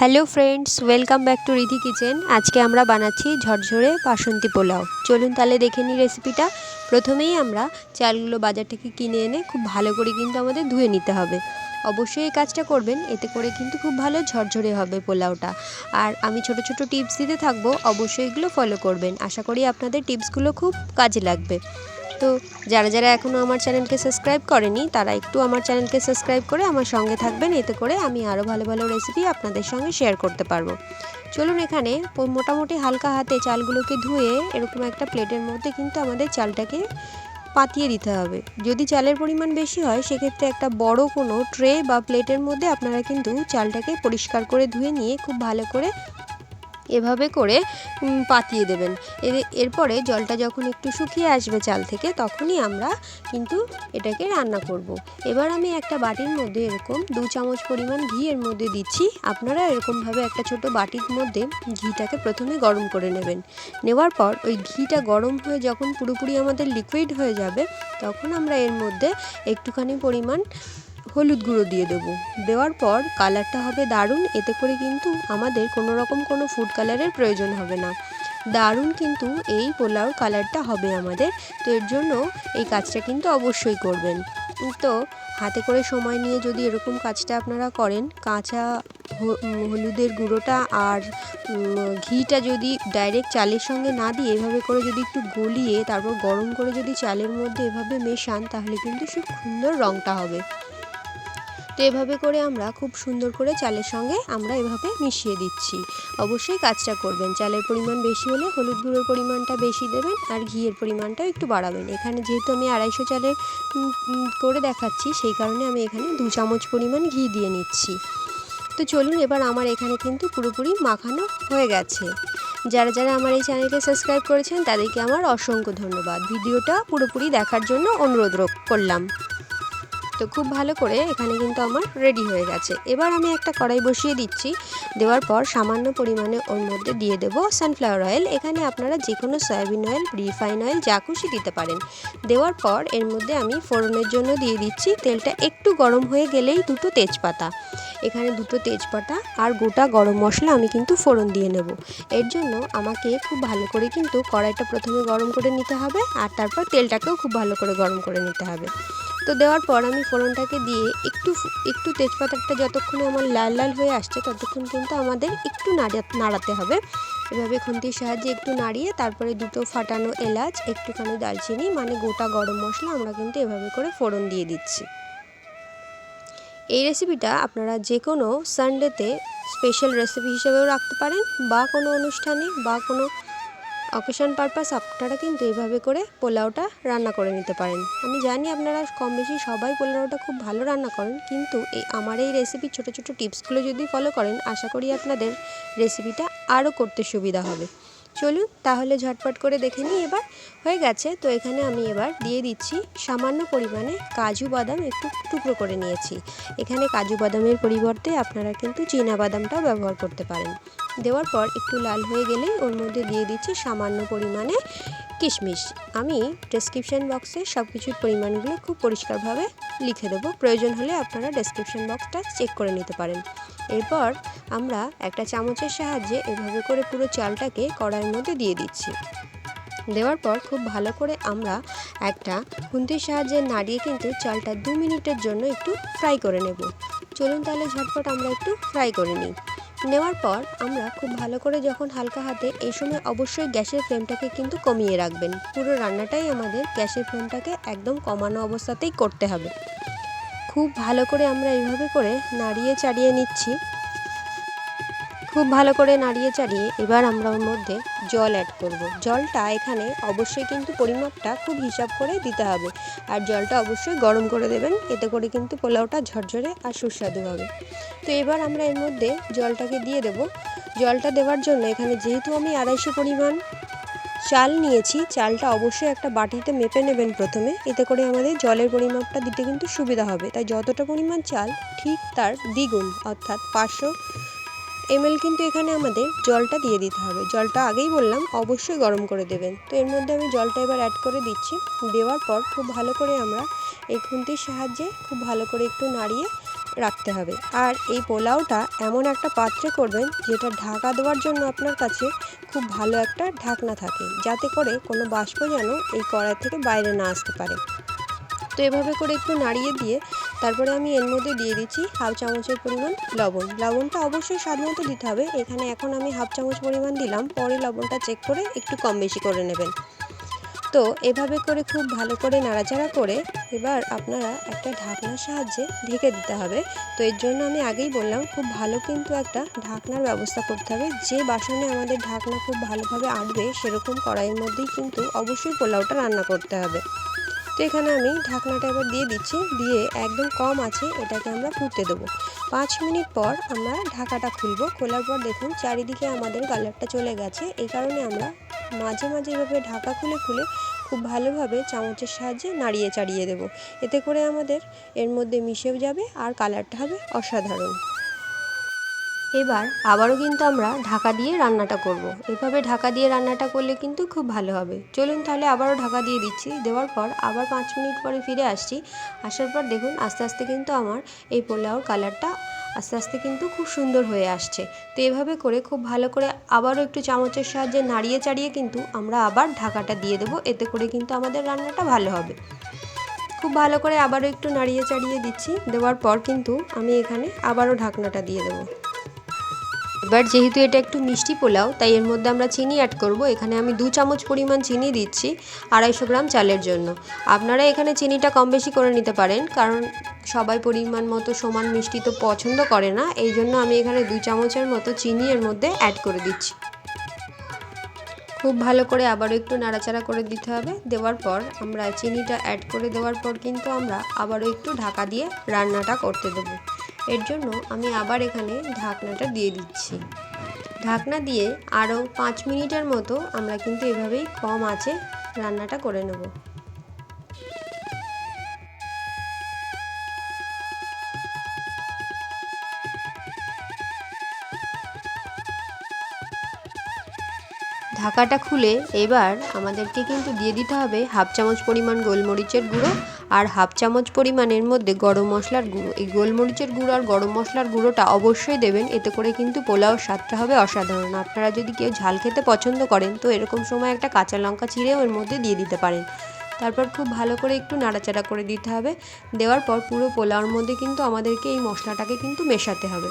Hello friends welcome back to Riddhi kitchen আজকে আমরা বানাচ্ছি ঝরঝরে বাসন্তী পোলাও। চলুন তাহলে দেখে নিই রেসিপিটা প্রথমেই আমরা চালগুলো বাজার থেকে কিনে এনে খুব ভালো করে কিন্তু আমাদের ধুয়ে নিতে হবে। অবশ্যই এই কাজটা করবেন, এতে করে কিন্তু খুব ভালো ঝরঝরে হবে পোলাওটা। আর আমি ছোট ছোট টিপস দিতে থাকব, অবশ্যই এগুলো ফলো করবেন। আশা করি আপনাদের টিপসগুলো খুব কাজে লাগবে। তো যারা যারা এখনও আমার চ্যানেলকে সাবস্ক্রাইব করেনি, তারা একটু আমার চ্যানেলকে সাবস্ক্রাইব করে আমার সঙ্গে থাকবেন। এতে করে আমি আরও ভালো ভালো রেসিপি আপনাদের সঙ্গে শেয়ার করতে পারব। চলুন এখানে মোটামুটি হালকা হাতে চালগুলোকে ধুয়ে এরকম একটা প্লেটের মধ্যে কিন্তু আমাদের চালটাকে পাতিয়ে দিতে হবে। যদি চালের পরিমাণ বেশি হয়, সেক্ষেত্রে একটা বড় কোনো ট্রে বা প্লেটের মধ্যে আপনারা কিন্তু চালটাকে পরিষ্কার করে ধুয়ে নিয়ে খুব ভালো করে এভাবে করে পাতিয়ে দেবেন। এর- এরপরে জলটা যখন একটু শুকিয়ে আসবে চাল থেকে, তখনই আমরা কিন্তু এটাকে রান্না করব। এবার আমি একটা বাটির মধ্যে এরকম দু চামচ পরিমাণ ঘি এর মধ্যে দিচ্ছি। আপনারা এরকমভাবে একটা ছোট বাটির মধ্যে ঘিটাকে প্রথমে গরম করে নেবেন। নেওয়ার পর ওই ঘিটা গরম হয়ে যখন পুরোপুরি আমাদের লিকুইড হয়ে যাবে, তখন আমরা এর মধ্যে একটুখানি পরিমাণ হলুদ গুঁড়ো দিয়ে দেবো। দেওয়ার পর কালারটা হবে দারুণ, এতে করে কিন্তু আমাদের কোনো রকম কোনো ফুড কালারের প্রয়োজন হবে না। দারুণ কিন্তু এই পোলাওর কালারটা হবে আমাদের, তো এর জন্য এই কাজটা কিন্তু অবশ্যই করবেন। তো হাতে করে সময় নিয়ে যদি এরকম কাজটা আপনারা করেন, কাঁচা হলুদের গুঁড়োটা আর ঘিটা যদি ডাইরেক্ট চালের সঙ্গে না দিয়ে এভাবে করে যদি একটু গলিয়ে, তারপর গরম করে যদি চালের মধ্যে এভাবে মেশান, তাহলে কিন্তু খুব সুন্দর রঙটা হবে। তো এভাবে করে আমরা খুব সুন্দর করে চালের সঙ্গে আমরা এভাবে মিশিয়ে দিচ্ছি। অবশ্যই কাজটা করবেন। চালের পরিমাণ বেশি হলে হলুদ গুঁড়োর পরিমাণটা বেশি দেবেন আর ঘিয়ের পরিমাণটাও একটু বাড়াবেন। এখানে যেহেতু আমি আড়াইশো চালের করে দেখাচ্ছি, সেই কারণে আমি এখানে দু চামচ পরিমাণ ঘি দিয়ে নিচ্ছি। তো চলুন এবার আমার এখানে কিন্তু পুরোপুরি মাখানো হয়ে গেছে। যারা যারা আমার এই চ্যানেলকে সাবস্ক্রাইব করেছেন, তাদেরকে আমার অসংখ্য ধন্যবাদ। ভিডিওটা পুরোপুরি দেখার জন্য অনুরোধ করলাম। তো খুব ভালো করে এখানে কিন্তু আমার রেডি হয়ে গেছে। এবার আমি একটা কড়াই বসিয়ে দিচ্ছি। দেওয়ার পর সামান্য পরিমাণে ওর মধ্যে দিয়ে দেবো সানফ্লাওয়ার অয়েল এখানে আপনারা যে কোনো সয়াবিন অয়েল রিফাইন অয়েল যা খুশি দিতে পারেন। দেওয়ার পর এর মধ্যে আমি ফোড়নের জন্য দিয়ে দিচ্ছি। তেলটা একটু গরম হয়ে গেলেই দুটো তেজপাতা। এখানে দুটো তেজপাতা আর গোটা গরম মশলা আমি কিন্তু ফোড়ন দিয়ে নেব। এর জন্য আমাকে খুব ভালো করে কিন্তু কড়াইটা প্রথমে গরম করে নিতে হবে আর তারপর তেলটাকেও খুব ভালো করে গরম করে নিতে হবে। তো দেওয়ার পর আমি ফোড়নটাকে দিয়ে একটু একটু তেজপাতাটা যতক্ষণে আমার লাল লাল হয়ে আসছে ততক্ষণ কিন্তু আমাদের একটু নাড়া- নাড়াতে হবে। এভাবে খুন্তির সাহায্যে একটু নাড়িয়ে তারপরে দুটো ফাটানো এলাচ, একটুখানি দালচিনি মানে গোটা গরম মশলা আমরা কিন্তু এভাবে করে ফোড়ন দিয়ে দিচ্ছি। এই রেসিপিটা আপনারা যে কোনো সানডেতে স্পেশাল রেসিপি হিসেবেও রাখতে পারেন, বা কোনো অনুষ্ঠানে, বা কোনো অকেশন পারপাস আপনারা কিন্তু এইভাবে করে পোলাওটা রান্না করে নিতে পারেন। আমি জানি আপনারা কম বেশি সবাই পোলাওটা খুব ভালো রান্না করেন, কিন্তু এই আমার এই রেসিপির ছোটো ছোটো টিপসগুলো যদি ফলো করেন, আশা করি আপনাদের রেসিপিটা আরও করতে সুবিধা হবে। চলুন তাহলে ঝটপট করে দেখে নিই এবার। হয়ে গেছে, তো এখানে আমি এবার দিয়ে দিচ্ছি সামান্য পরিমাণে কাজু বাদাম একটু টুকরো করে নিয়েছি। এখানে কাজু বাদামের পরিবর্তে আপনারা কিন্তু চীনা বাদামটাও ব্যবহার করতে পারেন। দেওয়ার পর একটু লাল হয়ে গেলেই ওর মধ্যে দিয়ে দিচ্ছি সামান্য পরিমাণে কিশমিশ। আমি ডেসক্রিপশন বক্সে সব কিছুর পরিমাণগুলো খুব পরিষ্কারভাবে লিখে দেবো। প্রয়োজন হলে আপনারা ডেসক্রিপশন বক্সটা চেক করে নিতে পারেন। এরপর আমরা একটা চামচের সাহায্যে এভাবে করে পুরো চালটাকে কড়াইয়ের মধ্যে দিয়ে দিচ্ছি। দেওয়ার পর খুব ভালো করে আমরা একটা খুন্তির সাহায্যে নাড়িয়ে কিন্তু চালটা দু মিনিটের জন্য একটু ফ্রাই করে নেব। চলুন তাহলে ঝটপট আমরা একটু ফ্রাই করে নিই। নেওয়ার পর আমরা খুব ভালো করে যখন হালকা হাতে এই সময় অবশ্যই গ্যাসের ফ্লেমটাকে কিন্তু কমিয়ে রাখবেন। পুরো রান্নাটাই আমাদের গ্যাসের ফ্লেমটাকে একদম কমানো অবস্থাতেই করতে হবে। খুব ভালো করে আমরা এইভাবে করে নাড়িয়ে চাড়িয়ে নিচ্ছি। খুব ভালো করে নাড়িয়ে চাড়িয়ে এবার আমরা ওর মধ্যে জল অ্যাড করব। জলটা এখানে অবশ্যই কিন্তু পরিমাপটা খুব হিসাব করে দিতে হবে। আর জলটা অবশ্যই গরম করে দেবেন, এতে করে কিন্তু পোলাওটা ঝরঝরে আর সুস্বাদু হবে। তো এবার আমরা এর মধ্যে জলটাকে দিয়ে দেব। জলটা দেওয়ার জন্য এখানে যেহেতু আমি আড়াইশো পরিমাণ চাল নিয়েছি, চালটা অবশ্যই একটা বাটিতে মেপে নেবেন প্রথমে। এতে করে আমাদের জলের পরিমাপটা দিতে কিন্তু সুবিধা হবে। তাই যতটা পরিমাণ চাল ঠিক তার দ্বিগুণ, অর্থাৎ পাঁচশো এমএল কিন্তু এখানে আমাদের জলটা দিয়ে দিতে হবে। জলটা আগেই বললাম, অবশ্যই গরম করে দেবেন। তো এর মধ্যে আমি জলটা এবার অ্যাড করে দিচ্ছি। দেওয়ার পর খুব ভালো করে আমরা এই খুন্তির সাহায্যে খুব ভালো করে একটু নাড়িয়ে রাখতে হবে। আর এই পোলাওটা এমন একটা পাত্রে করবেন, যেটা ঢাকা দেওয়ার জন্য আপনার কাছে খুব ভালো একটা ঢাকনা থাকে, যাতে করে কোনো বাষ্প যেন এই কড়াই থেকে বাইরে না আসতে পারে। তো এভাবে করে একটু নাড়িয়ে দিয়ে তারপরে আমি এর মধ্যে দিয়ে দিচ্ছি হাফ চামচের পরিমাণ লবণ। লবণটা অবশ্যই স্বাদ মতো দিতে হবে। এখানে এখন আমি হাফ চামচ পরিমাণ দিলাম। পরে লবণটা চেক করে একটু কম বেশি করে নেবেন। তো এভাবে করে খুব ভালো করে নাড়াচাড়া করে এবার আপনারা একটা ঢাকনার সাহায্যে ঢেকে দিতে হবে। তো এর জন্য আমি আগেই বললাম, খুব ভালো কিন্তু একটা ঢাকনার ব্যবস্থা করতে হবে। যে বাসনে আমাদের ঢাকনা খুব ভালোভাবে আটবে, সেরকম কড়াইয়ের মধ্যেই কিন্তু অবশ্যই পোলাওটা রান্না করতে হবে। তো এখানে আমি ঢাকনাটা এবার দিয়ে দিচ্ছি, দিয়ে একদম কম আছে, এটাকে আমরা ফুটতে দেবো। পাঁচ মিনিট পর আমরা ঢাকাটা খুলবো, খোলার পর দেখুন চারিদিকে আমাদের কালারটা চলে গেছে। এই কারণে আমরা মাঝে মাঝে এভাবে ঢাকা খুলে খুলে খুব ভালোভাবে চামচের সাহায্যে নাড়িয়ে চাড়িয়ে দেব। এতে করে আমাদের এর মধ্যে মিশেও যাবে আর কালারটা হবে অসাধারণ। এবার আবারও কিন্তু আমরা ঢাকা দিয়ে রান্নাটা করব। এভাবে ঢাকা দিয়ে রান্নাটা করলে কিন্তু খুব ভালো হবে। চলুন তাহলে আবারও ঢাকা দিয়ে দিচ্ছি। দেওয়ার পর আবার পাঁচ মিনিট পরে ফিরে আসছি। আসার পর দেখুন আস্তে আস্তে কিন্তু আমার এই পোলাওর কালারটা আস্তে আস্তে কিন্তু খুব সুন্দর হয়ে আসছে। তো এভাবে করে খুব ভালো করে আবারও একটু চামচের সাহায্যে নাড়িয়ে চাড়িয়ে কিন্তু আমরা আবার ঢাকাটা দিয়ে দেবো। এতে করে কিন্তু আমাদের রান্নাটা ভালো হবে। খুব ভালো করে আবারও একটু নাড়িয়ে চাড়িয়ে দিচ্ছি। দেওয়ার পর কিন্তু আমি এখানে আবারও ঢাকনাটা দিয়ে দেবো। এবার যেহেতু এটা একটু মিষ্টি পোলাও, তাই এর মধ্যে আমরা চিনি অ্যাড করব। এখানে আমি দু চামচ পরিমাণ চিনি দিচ্ছি আড়াইশো গ্রাম চালের জন্য। আপনারা এখানে চিনিটা কম বেশি করে নিতে পারেন, কারণ সবাই পরিমাণ মতো সমান মিষ্টি তো পছন্দ করে না, এই জন্য আমি এখানে দুই চামচের মতো চিনি এর মধ্যে অ্যাড করে দিচ্ছি। খুব ভালো করে আবারও একটু নাড়াচাড়া করে দিতে হবে, দেওয়ার পর আমরা চিনিটা অ্যাড করে দেওয়ার পর কিন্তু আমরা আবারও একটু ঢাকা দিয়ে রান্নাটা করতে দেবো। এর জন্য আমি আবার এখানে ঢাকনাটা দিয়ে দিচ্ছি। ঢাকনা দিয়ে আরও পাঁচ মিনিটের মতো আমরা কিন্তু এভাবেই কম আছে রান্নাটা করে নেব। ঢাকাটা খুলে এবার আমাদেরকে কিন্তু দিয়ে দিতে হবে হাফ চামচ পরিমাণ গোলমরিচের গুঁড়ো আর হাফ চামচ পরিমাণের মধ্যে গরম মশলার গুঁড়ো। এই গোলমরিচের গুঁড়ো আর গরম মশলার গুঁড়োটা অবশ্যই দেবেন, এতে করে কিন্তু পোলাওর স্বাদটা হবে অসাধারণ। আপনারা যদি কেউ ঝাল খেতে পছন্দ করেন, তো এরকম সময় একটা কাঁচা লঙ্কা চিড়েও এর মধ্যে দিয়ে দিতে পারেন। তারপর খুব ভালো করে একটু নাড়াচাড়া করে দিতে হবে। দেওয়ার পর পুরো পোলাওর মধ্যে কিন্তু আমাদেরকে এই মশলাটাকে কিন্তু মেশাতে হবে।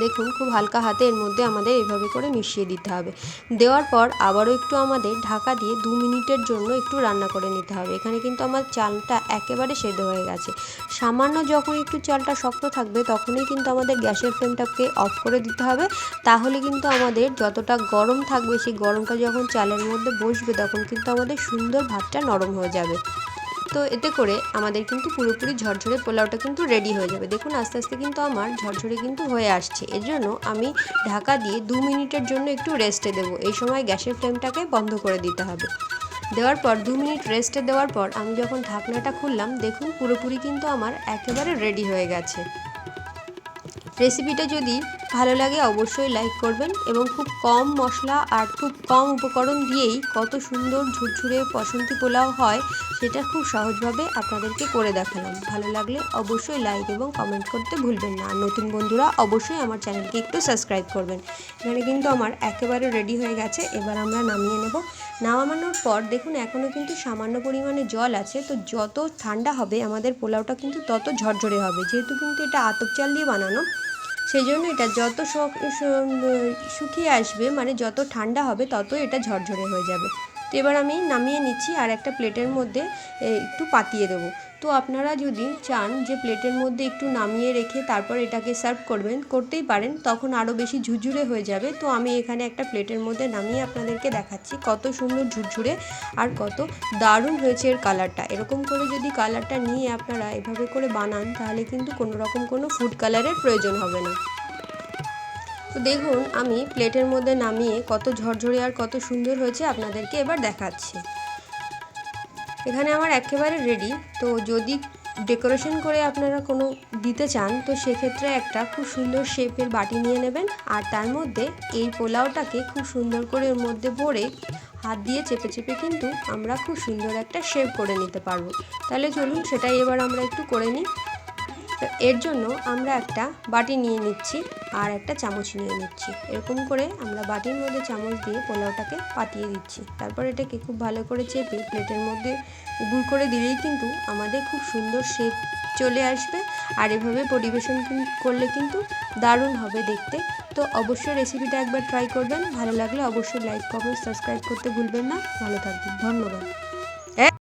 দেখুন, খুব হালকা হাতে এর মধ্যে আমাদের এভাবে করে মিশিয়ে দিতে হবে। দেওয়ার পর আবারও একটু আমাদের ঢাকা দিয়ে দু মিনিটের জন্য একটু রান্না করে নিতে হবে। এখানে কিন্তু আমার চালটা একেবারে সেদ্ধ হয়ে গেছে। সামান্য যখন একটু চালটা শক্ত থাকবে, তখনই কিন্তু আমাদের গ্যাসের ফ্লেমটাকে অফ করে দিতে হবে। তাহলে কিন্তু আমাদের যতটা গরম থাকবে, সেই গরমটা যখন চালের মধ্যে বসবে, তখন কিন্তু আমাদের সুন্দর ভাতটা নরম হয়ে যাবে। তো এতে করে আমাদের কিন্তু পুরোপুরি ঝরঝরে পোলাওটা কিন্তু রেডি হয়ে যাবে। দেখুন, আস্তে আস্তে কিন্তু আমার ঝরঝরে কিন্তু হয়ে আসছে। এর জন্য আমি ঢাকা দিয়ে দু মিনিটের জন্য একটু রেস্টে দেবো। এই সময় গ্যাসের ফ্লেমটাকে বন্ধ করে দিতে হবে। দেওয়ার পর, দু মিনিট রেস্টে দেওয়ার পর আমি যখন ঢাকনাটা খুললাম, দেখুন পুরোপুরি কিন্তু আমার একেবারে রেডি হয়ে গেছে। রেসিপিটা যদি ভালো লাগে, অবশ্যই লাইক করবেন এবং খুব কম মশলা আর খুব কম উপকরণ দিয়েই কত সুন্দর ঝুরঝুরে বসন্তী পোলাও হয়। সেটা খুব সহজভাবে আপনাদেরকে করে দেখালাম। ভালো লাগলে অবশ্যই লাইক এবং কমেন্ট করতে ভুলবেন না। নতুন বন্ধুরা অবশ্যই আমার চ্যানেলকে একটু সাবস্ক্রাইব করবেন। এখানে কিন্তু আমার একেবারে রেডি হয়ে গেছে। এবার আমরা নামিয়ে নেব। নামানোর পর দেখুন এখনও কিন্তু সামান্য পরিমাণে জল আছে। তো যত ঠান্ডা হবে, আমাদের পোলাওটা কিন্তু তত ঝরঝরে হবে। যেহেতু কিন্তু এটা আতপ চাল দিয়ে বানানো সেই জন্য এটা যত শুকিয়ে আসবে মানে যত ঠান্ডা হবে তত এটা ঝরঝরে হয়ে যাবে। তো এবার আমি নামিয়ে নিচ্ছি আর একটা প্লেটের মধ্যে একটু পাতিয়ে দেবো। তো আপনারা যদি চান যে প্লেটের মধ্যে একটু নামিয়ে রেখে তারপর এটাকে সার্ভ করবেন, করতেই পারেন, তখন আরও বেশি ঝুরঝুরে হয়ে যাবে। তো আমি এখানে একটা প্লেটের মধ্যে নামিয়ে আপনাদেরকে দেখাচ্ছি কত সুন্দর ঝুরঝুরে আর কত দারুণ হয়েছে এর কালারটা। এরকম করে যদি কালারটা নিয়ে আপনারা এভাবে করে বানান, তাহলে কিন্তু কোনো রকম কোনো ফুড কালারের প্রয়োজন হবে না। তো দেখুন, আমি প্লেটের মধ্যে নামিয়ে কত ঝরঝরে আর কত সুন্দর হয়েছে আপনাদেরকে এবার দেখাচ্ছি। এখানে আমার একেবারে রেডি তো যদি ডেকোরেশন করে আপনারা কোনো দিতে চান, তো সেক্ষেত্রে একটা খুব সুন্দর শেপের বাটি নিয়ে নেবেন আর তার মধ্যে এই পোলাওটাকে খুব সুন্দর করে ওর মধ্যে ভরে হাত দিয়ে চেপে চেপে কিন্তু আমরা খুব সুন্দর একটা শেপ করে নিতে পারব। তাহলে চলুন, সেটাই এবার আমরা একটু করে নিই। তো এর জন্য আমরা একটা বাটি নিয়ে নিচ্ছি আর একটা চামচ নিয়ে নিচ্ছি। এরকম করে আমরা বাটির মধ্যে চামচ দিয়ে পোলাওটাকে পাতিয়ে দিচ্ছি। তারপর এটাকে খুব ভালো করে চেপে প্লেটের মধ্যে উবুর করে দিলেই কিন্তু আমাদের খুব সুন্দর শেপ চলে আসবে। আর এভাবে পরিবেশন করলে কিন্তু দারুণ হবে দেখতে। তো অবশ্যই রেসিপিটা একবার ট্রাই করবেন। ভালো লাগলে অবশ্যই লাইক কমেন্ট সাবস্ক্রাইব করতে ভুলবেন না। ভালো থাকবেন। ধন্যবাদ।